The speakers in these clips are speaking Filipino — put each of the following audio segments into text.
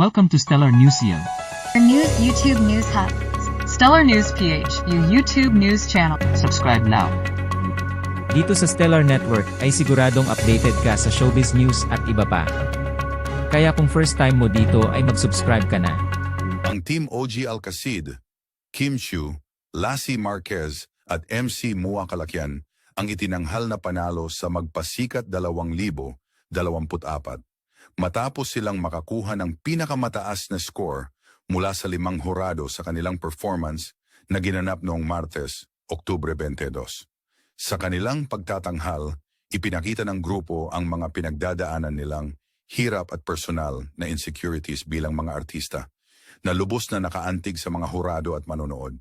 Welcome to Stellar Newsio. Your news YouTube News Hub. Stellar News PH, yung YouTube news channel. Subscribe now. Dito sa Stellar Network ay siguradong updated ka sa showbiz news at iba pa. Kaya kung first time mo dito ay mag-subscribe ka na. Ang Team OG Alcacid, Kim Chiu, Lassie Marquez at MC Mua Kalakyan ang itinanghal na panalo sa magpasikat 2024 matapos silang makakuha ng pinakamataas na score mula sa limang hurado sa kanilang performance na ginanap noong Martes, Oktubre 22. Sa kanilang pagtatanghal, ipinakita ng grupo ang mga pinagdadaanan nilang hirap at personal na insecurities bilang mga artista na lubos na nakaantig sa mga hurado at manonood.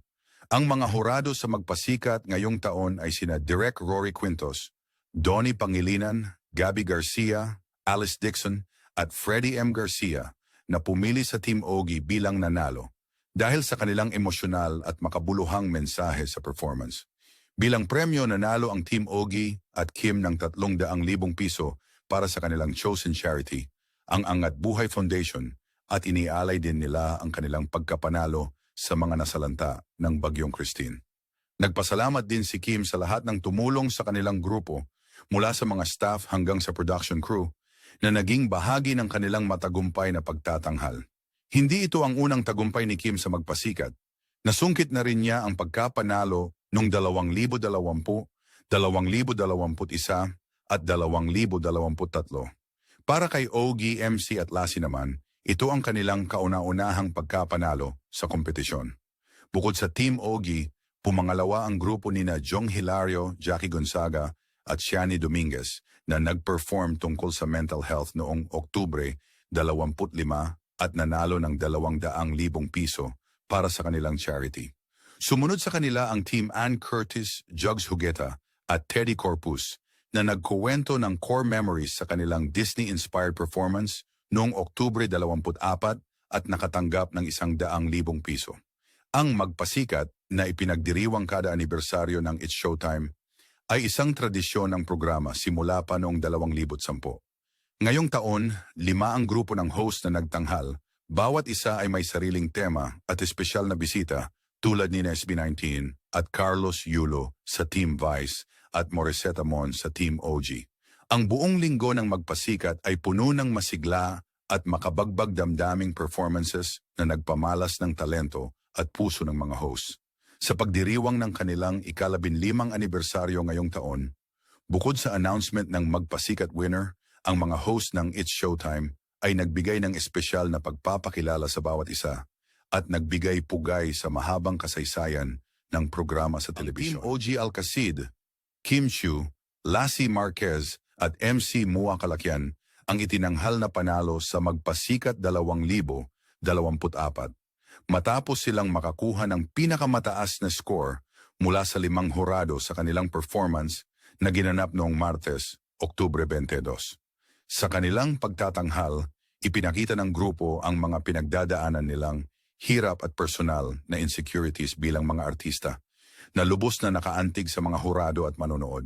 Ang mga hurado sa magpasikat ngayong taon ay sina Direk Rory Quintos, Donnie Pangilinan, Gabby Garcia, Alice Dixon at Freddie M. Garcia na pumili sa Team Ogie bilang nanalo dahil sa kanilang emosyonal at makabuluhang mensahe sa performance. Bilang premyo nanalo ang Team Ogie at Kim ng 300,000 piso para sa kanilang chosen charity, ang Angat Buhay Foundation at inialay din nila ang kanilang pagkapanalo sa mga nasalanta ng Bagyong Christine. Nagpasalamat din si Kim sa lahat ng tumulong sa kanilang grupo mula sa mga staff hanggang sa production crew na naging bahagi ng kanilang matagumpay na pagtatanghal. Hindi ito ang unang tagumpay ni Kim sa magpasikat. Nasungkit na rin niya ang pagkapanalo noong 2020, 2021 at 2023. Para kay Ogie, MC at Lassie naman, ito ang kanilang kauna-unahang pagkapanalo sa kompetisyon. Bukod sa Team Ogie, pumangalawa ang grupo ni na Jong Hilario, Jackie Gonzaga at Shani Dominguez na nag-perform tungkol sa mental health noong Oktubre 25 at nanalo ng 200,000 piso para sa kanilang charity. Sumunod sa kanila ang Team Ann Curtis, Jugs Hugeta at Teddy Corpus na nagkuwento ng core memories sa kanilang Disney-inspired performance noong Oktubre 24 at nakatanggap ng isang daang libong piso. Ang magpasikat na ipinagdiriwang kada anibersaryo ng It's Showtime ay isang tradisyon ng programa simula pa noong 2010. Ngayong taon, lima ang grupo ng host na nagtanghal, bawat isa ay may sariling tema at espesyal na bisita tulad ni SB19 at Carlos Yulo sa Team Vice at Moriseta Mon sa Team OG. Ang buong linggo ng magpasikat ay puno ng masigla at makabagbag damdaming performances na nagpamalas ng talento at puso ng mga hosts. Sa pagdiriwang ng kanilang ikalabinlimang anibersaryo ngayong taon, bukod sa announcement ng magpasikat winner, ang mga host ng It's Showtime ay nagbigay ng espesyal na pagpapakilala sa bawat isa at nagbigay pugay sa mahabang kasaysayan ng programa sa telebisyon. Team OG Alcacid, Kim Chiu, Lassie Marquez at MC Mua Kalakyan ang itinanghal na panalo sa magpasikat 2024 matapos silang makakuha ng pinakamataas na score mula sa limang hurado sa kanilang performance na ginanap noong Martes, Oktubre 22. Sa kanilang pagtatanghal, ipinakita ng grupo ang mga pinagdadaanan nilang hirap at personal na insecurities bilang mga artista na lubos na nakaantig sa mga hurado at manonood.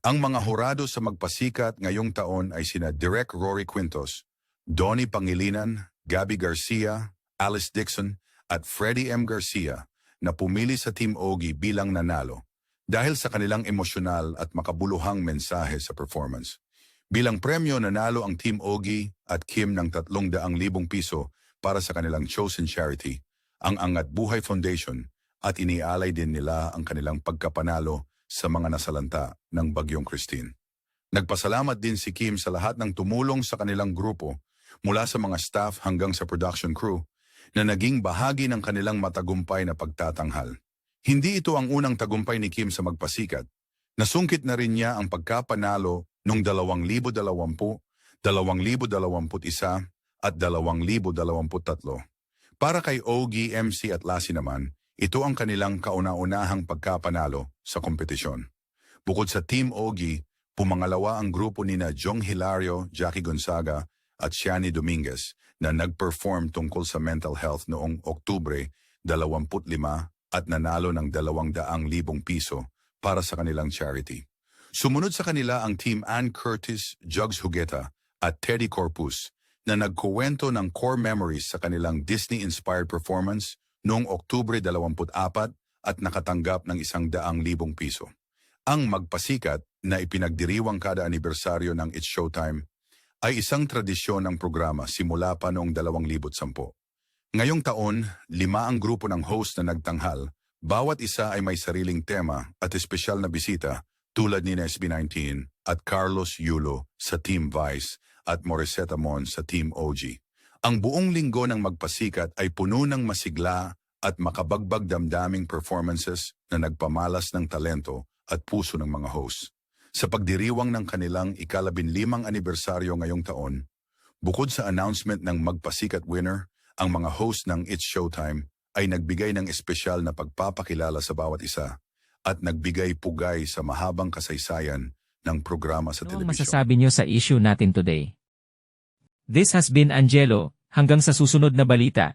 Ang mga hurado sa magpasikat ngayong taon ay sina Direk Rory Quintos, Donnie Pangilinan, Gabby Garcia, Alice Dixon at Freddie M. Garcia na pumili sa Team Ogie bilang nanalo dahil sa kanilang emosyonal at makabuluhang mensahe sa performance. Bilang premyo nanalo ang Team Ogie at Kim ng 300,000 piso para sa kanilang chosen charity, ang Angat Buhay Foundation at inialay din nila ang kanilang pagkapanalo sa mga nasalanta ng Bagyong Christine. Nagpasalamat din si Kim sa lahat ng tumulong sa kanilang grupo mula sa mga staff hanggang sa production crew na naging bahagi ng kanilang matagumpay na pagtatanghal. Hindi ito ang unang tagumpay ni Kim sa magpasikat. Nasungkit na rin niya ang pagkapanalo noong 2020, 2021 at 2023. Para kay Ogie, MC at Lassie naman, ito ang kanilang kauna-unahang pagkapanalo sa kompetisyon. Bukod sa Team Ogie, pumangalawa ang grupo ni na Jong Hilario, Jackie Gonzaga at Shani Dominguez na nag-perform tungkol sa mental health noong Oktubre 25 at nanalo ng 200,000 piso para sa kanilang charity. Sumunod sa kanila ang Team Ann Curtis, Jugs Hugeta at Teddy Corpus na nagkuwento ng core memories sa kanilang Disney-inspired performance noong Oktubre 24 at nakatanggap ng isang daang libong piso. Ang magpasikat na ipinagdiriwang kada anibersaryo ng It's Showtime ay isang tradisyon ng programa simula pa noong 2010. Ngayong taon, lima ang grupo ng host na nagtanghal. Bawat isa ay may sariling tema at espesyal na bisita tulad ni SB19 at Carlos Yulo sa Team Vice at Moriseta Mon sa Team OG. Ang buong linggo ng magpasikat ay puno ng masigla at makabagbag damdaming performances na nagpamalas ng talento at puso ng mga hosts. Sa pagdiriwang ng kanilang ikalabinlimang anibersaryo ngayong taon, bukod sa announcement ng magpasikat winner, ang mga host ng It's Showtime ay nagbigay ng espesyal na pagpapakilala sa bawat isa at nagbigay pugay sa mahabang kasaysayan ng programa sa Ano telebisyon. masasabi nyo sa issue natin today? This has been Angelo, hanggang sa susunod na balita.